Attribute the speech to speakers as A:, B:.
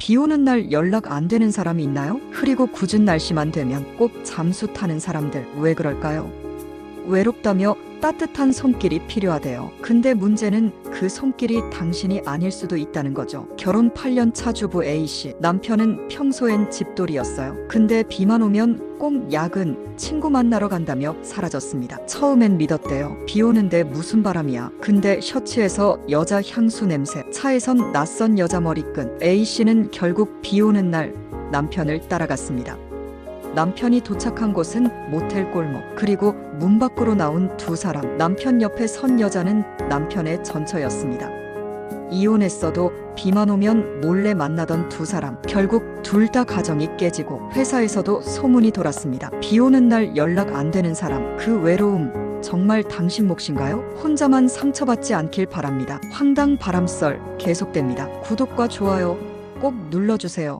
A: 비 오는 날 연락 안 되는 사람이 있나요? 흐리고 굳은 날씨만 되면 꼭 잠수 타는 사람들 왜 그럴까요? 외롭다며 따뜻한 손길이 필요하대요. 근데 문제는 그 손길이 당신이 아닐 수도 있다는 거죠. 결혼 8년 차 주부 A씨. 남편은 평소엔 집돌이였어요. 근데 비만 오면 꼭 야근, 친구 만나러 간다며 사라졌습니다. 처음엔 믿었대요. 비 오는데 무슨 바람이야. 근데 셔츠에서 여자 향수 냄새, 차에선 낯선 여자 머리끈. A씨는 결국 비 오는 날 남편을 따라갔습니다. 남편이 도착한 곳은 모텔 골목. 그리고 문 밖으로 나온 두 사람. 남편 옆에 선 여자는 남편의 전처였습니다. 이혼했어도 비만 오면 몰래 만나던 두 사람. 결국 둘 다 가정이 깨지고 회사에서도 소문이 돌았습니다. 비 오는 날 연락 안 되는 사람. 그 외로움. 정말 당신 몫인가요? 혼자만 상처받지 않길 바랍니다. 황당 바람썰 계속됩니다. 구독과 좋아요 꼭 눌러주세요.